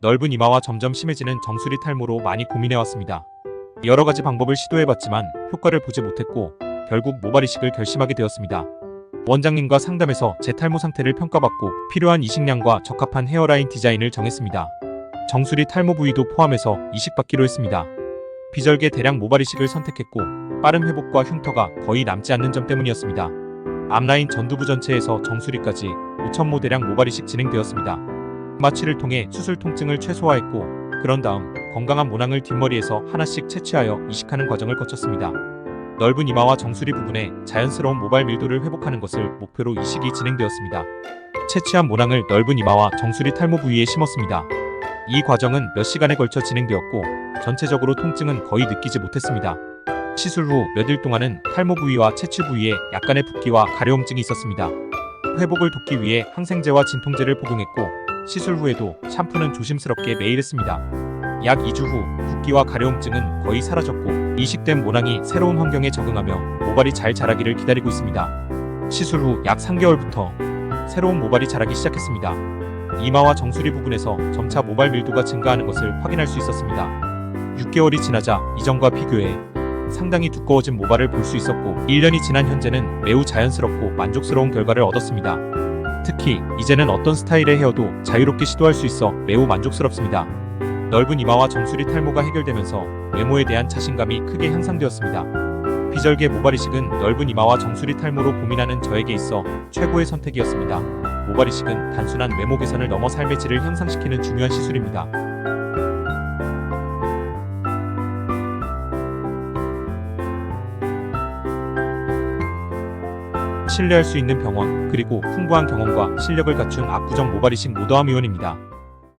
넓은 이마와 점점 심해지는 정수리 탈모로 많이 고민해왔습니다. 여러 가지 방법을 시도해봤지만 효과를 보지 못했고 결국 모발 이식을 결심하게 되었습니다. 원장님과 상담해서 제 탈모 상태를 평가받고 필요한 이식량과 적합한 헤어라인 디자인을 정했습니다. 정수리 탈모 부위도 포함해서 이식받기로 했습니다. 비절개 대량 모발 이식을 선택했고 빠른 회복과 흉터가 거의 남지 않는 점 때문이었습니다. 앞라인 전두부 전체에서 정수리까지 5,000모 대량 모발 이식 진행되었습니다. 마취를 통해 수술 통증을 최소화했고 그런 다음 건강한 모낭을 뒷머리에서 하나씩 채취하여 이식하는 과정을 거쳤습니다. 넓은 이마와 정수리 부분에 자연스러운 모발 밀도를 회복하는 것을 목표로 이식이 진행되었습니다. 채취한 모낭을 넓은 이마와 정수리 탈모 부위에 심었습니다. 이 과정은 몇 시간에 걸쳐 진행되었고 전체적으로 통증은 거의 느끼지 못했습니다. 시술 후 몇 일 동안은 탈모 부위와 채취 부위에 약간의 붓기와 가려움증이 있었습니다. 회복을 돕기 위해 항생제와 진통제를 복용했고 시술 후에도 샴푸는 조심스럽게 매일 했습니다. 약 2주 후 붓기와 가려움증은 거의 사라졌고 이식된 모낭이 새로운 환경에 적응하며 모발이 잘 자라기를 기다리고 있습니다. 시술 후 약 3개월부터 새로운 모발이 자라기 시작했습니다. 이마와 정수리 부분에서 점차 모발 밀도가 증가하는 것을 확인할 수 있었습니다. 6개월이 지나자 이전과 비교해 상당히 두꺼워진 모발을 볼 수 있었고 1년이 지난 현재는 매우 자연스럽고 만족스러운 결과를 얻었습니다. 특히 이제는 어떤 스타일의 헤어도 자유롭게 시도할 수 있어 매우 만족스럽습니다. 넓은 이마와 정수리 탈모가 해결되면서 외모에 대한 자신감이 크게 향상되었습니다. 비절개 모발 이식은 넓은 이마와 정수리 탈모로 고민하는 저에게 있어 최고의 선택이었습니다. 모발 이식은 단순한 외모 개선을 넘어 삶의 질을 향상시키는 중요한 시술입니다. 신뢰할 수 있는 병원 그리고 풍부한 경험과 실력을 갖춘 압구정 모발 이식 모더함 의원입니다.